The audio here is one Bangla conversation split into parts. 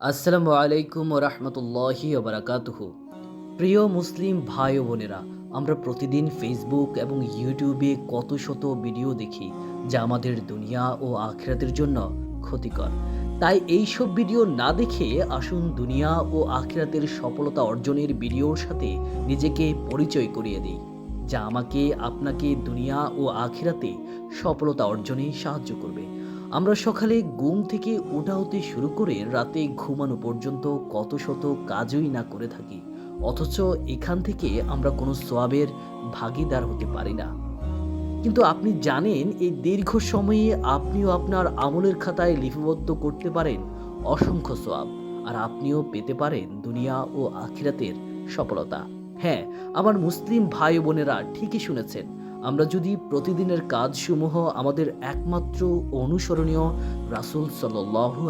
আসসালামু আলাইকুম রহমতুল্লাহি ওবরাকাতুহু প্রিয় মুসলিম ভাই ও বোনেরা, আমরা প্রতিদিন ফেসবুক এবং ইউটিউবে কত শত ভিডিও দেখি যা আমাদের দুনিয়া ও আখিরাতের জন্য ক্ষতিকর। তাই এই সব ভিডিও না দেখে আসুন দুনিয়া ও আখিরাতের সফলতা অর্জনের ভিডিওর সাথে নিজেকে পরিচয় করিয়ে দিই, যা আমাকে, আপনাকে দুনিয়া ও আখেরাতে সফলতা অর্জনে সাহায্য করবে। আমরা সকালে ঘুম থেকে ওঠা হতে শুরু করে রাতে ঘুমানো পর্যন্ত কত শত কাজই না করে থাকি। অথচ এখান থেকে আমরা কোনো সোয়াবের ভাগিদার হতে পারি না। কিন্তু আপনি জানেন, এই দীর্ঘ সময়ে আপনিও আপনার আমলের খাতায় লিপিবদ্ধ করতে পারেন অসংখ্য সোয়াব। আর আপনিও পেতে পারেন দুনিয়া ও আখিরাতের সফলতা। হ্যাঁ আমার মুসলিম ভাই বোনেরা ঠিকই শুনেছেন আমরা যদি প্রতিদিনের কাজসমূহ আমাদের একমাত্র অনুসরণীয় রাসুল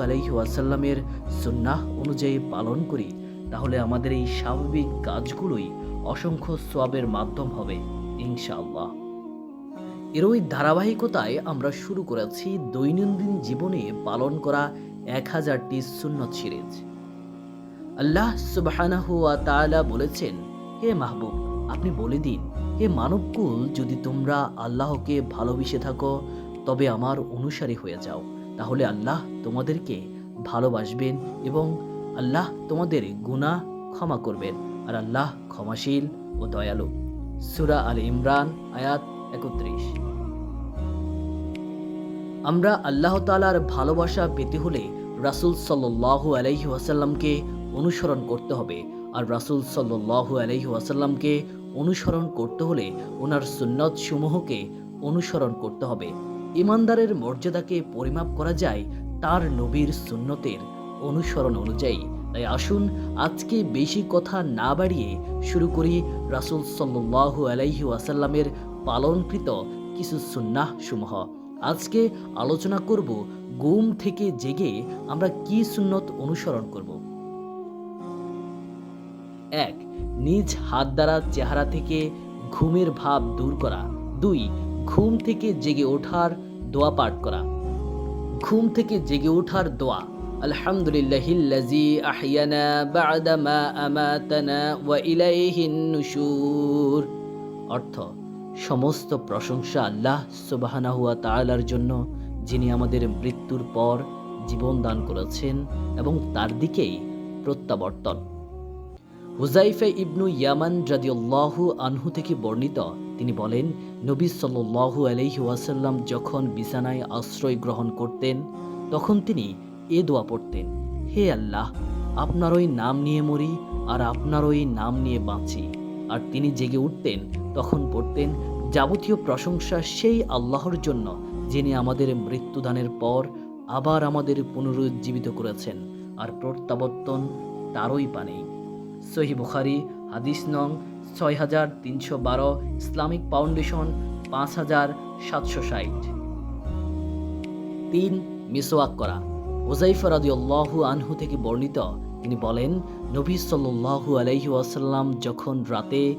আলাইহি ওয়াসাল্লামের সুন্নাহ অনুযায়ী পালন করি, তাহলে আমাদের এই স্বাভাবিক কাজগুলোই অসংখ্য সোয়াবের মাধ্যম হবে, ইনশাআল্লাহ। এর ওই ধারাবাহিকতায় আমরা শুরু করেছি দৈনন্দিন জীবনে পালন করা এক হাজারটি সুন্নত সিরিজ। আল্লাহ সুবহানাহু বলেছেন, হে মাহবুব, আপনি বলে দিন হে মানবকুল, যদি তোমরা আল্লাহকে ভালোবেসে থাকো, তবে আমার অনুসারী হয়ে যাও। তাহলে আল্লাহ তোমাদেরকে ভালোবাসবেন এবং আল্লাহ তোমাদের গুনাহ ক্ষমা করবেন। আর আল্লাহ ক্ষমাশীল ও দয়ালু। সুরা আল ইমরান, আয়াত একত্রিশ। আমরা আল্লাহ তালার ভালোবাসা পেতে হলে রাসূল সাল্লাল্লাহু আলাইহি ওয়াসাল্লামকে অনুসরণ করতে হবে। আর রাসূল সাল্লাল্লাহু আলাইহি ওয়াসাল্লামকে অনুসরণ করতে হলে ওনার সুন্নত সমূহকে অনুসরণ করতে হবে। ইমানদারের মর্যাদাকে পরিমাপ করা যায় তার নবীর সুন্নতের অনুসরণ অনুযায়ী। তাই আসুন আজকে বেশি কথা না বাড়িয়ে শুরু করি রাসূল সাল্লাল্লাহু আলাইহি ওয়াসাল্লামের পালনকৃত কিছু সুন্নাহ সমূহ আজকে আলোচনা করব, ঘুম থেকে জেগে আমরা কি সুন্নত অনুসরণ করব? এক, নিজ হাত দ্বারা চেহারা থেকে ঘুমের ভাব দূর করা। দুই, ঘুম থেকে জেগে ওঠার দোয়া পাঠ করা। ঘুম থেকে জেগে ওঠার দোয়া, আলহামদুলিল্লাহিল্লাজি আহিয়ানা বা'দা আমাতানা ওয়া ইলাইহিন অর্থ, সমস্ত প্রশংসা আল্লাহ সুবহানাহু ওয়া তাআলার জন্য, যিনি আমাদের মৃত্যুর পর জীবন দান করেছেন এবং তার দিকেই প্রত্যাবর্তন। হুজাইফে ইবনু ইয়ামান রাদিয়াল্লাহু আনহু থেকে বর্ণিত, তিনি বলেন, নবী সাল্লাল্লাহু আলাইহি ওয়াসাল্লাম যখন বিছানায় আশ্রয় গ্রহণ করতেন, তখন তিনি এ দোয়া পড়তেন, হে আল্লাহ, আপনার ওই নাম নিয়ে মরি আর আপনার ওই নাম নিয়ে বাঁচি। আর তিনি জেগে উঠতেন, তখন পড়তেন, যাবতীয় প্রশংসা সেই আল্লাহর জন্য, যিনি আমাদের মৃত্যুদানের পর আবার আমাদের পুনরুজ্জীবিত করেছেন, আর প্রত্যাবর্তন তারই পানেই সহি বুখারি, হাদিস নং ছয় হাজার তিনশো বারো, ইসলামিক ফাউন্ডেশন পাঁচ হাজার সাতশো ষাট। তিন, মিসওয়াক করা। ওজাইফা রাদিয়াল্লাহু আনহু থেকে বর্ণিত, তিনি বলেন, নবী সাল্লাল্লাহু আলাইহি আসাল্লাম যখন রাতে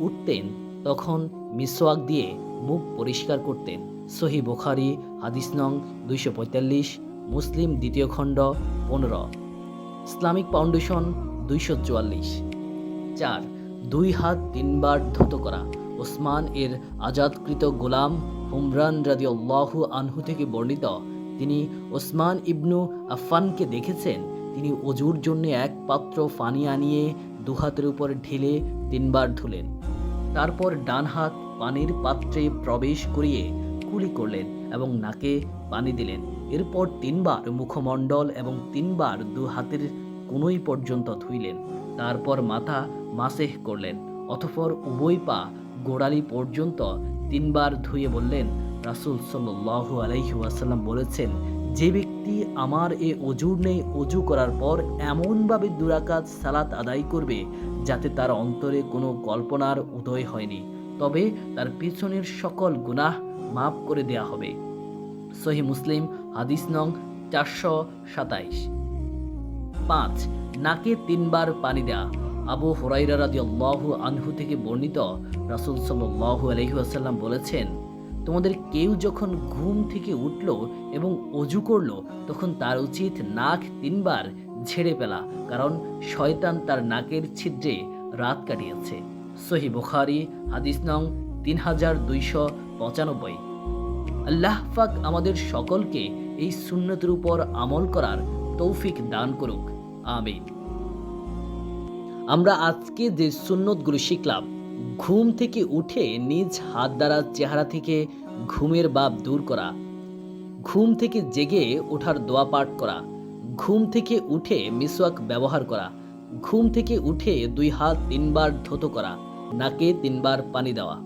উঠতেন, তখন মিসওয়াক দিয়ে মুখ পরিষ্কার করতেন। সহি বুখারি, হাদিস নং দুইশো পঁয়তাল্লিশ, মুসলিম দ্বিতীয় খণ্ড পনেরো। ইসলামিক ফাউন্ডেশন দুইশো চুয়াল্লিশ চার দুই হাত তিনবার ধুত করা ওসমান এর আজাদকৃত গোলাম হুমরান রাদিয়াল্লাহু আনহু থেকে বর্ণিত। তিনি ওসমান ইবনু আফফানকে দেখেছেন। তিনি অজুর জন্য এক পাত্র পানি আনিয়ে দুহাতের উপর ঢেলে তিনবার ধুলেন। তারপর ডান হাত পানির পাত্রে প্রবেশ করিয়ে কুলি করলেন এবং নাকে পানি দিলেন। এরপর তিনবার মুখমণ্ডল এবং তিনবার দু হাতের কোনোই পর্যন্ত ধুইলেন। তারপর মাথা মাসেহ করলেন, অতঃপর উভয় পা গোড়ালি পর্যন্ত তিনবার ধুয়ে বললেন, রাসূল সাল্লাল্লাহু আলাইহি ওয়াসাল্লাম বলেছেন, যে ব্যক্তি আমার এ অজুর নেই, অজু করার পর এমনভাবে দুরাকাত সালাত আদায় করবে, যাতে তার অন্তরে কোনো কল্পনার উদয় হয়নি। তবে তার পিছনের সকল গুনাহ মাফ করে দেয়া হবে। সহি মুসলিম, হাদিস নং চারশো সাতাইশ। পাঁচ, নাকে তিনবার পানি দেয়া। আবু হুরাইরা রাদিয়াল্লাহু আনহু থেকে বর্ণিত রাসূল সাল্লাল্লাহু আলাইহি ওয়াসাল্লাম বলেছেন, তোমাদের কেউ যখন ঘুম থেকে উঠল এবং অজু করল, তখন তার উচিত নাক তিনবার ঝেড়ে ফেলা, কারণ শয়তান তার নাকের ছিদ্রে রাত কাটিয়েছে। সহি বুখারি, হাদিস নং তিন হাজার দুইশো পঁচানব্বই। আল্লাহ পাক আমাদের সকলকে এই সুন্নতের উপর আমল করার তৌফিক দান করুক। আমিন। আমরা আজকে যে সুন্নতগুলো শিখলাম, ঘুম থেকে উঠে নিজ হাত দ্বারা চেহারা থেকে ঘুমের বাপ দূর করা, ঘুম থেকে জেগে ওঠার দোয়া পাঠ করা, ঘুম থেকে উঠে মিসওয়াক ব্যবহার করা, ঘুম থেকে উঠে দুই হাত তিনবার ধৌত করা, নাকে তিনবার পানি দেওয়া।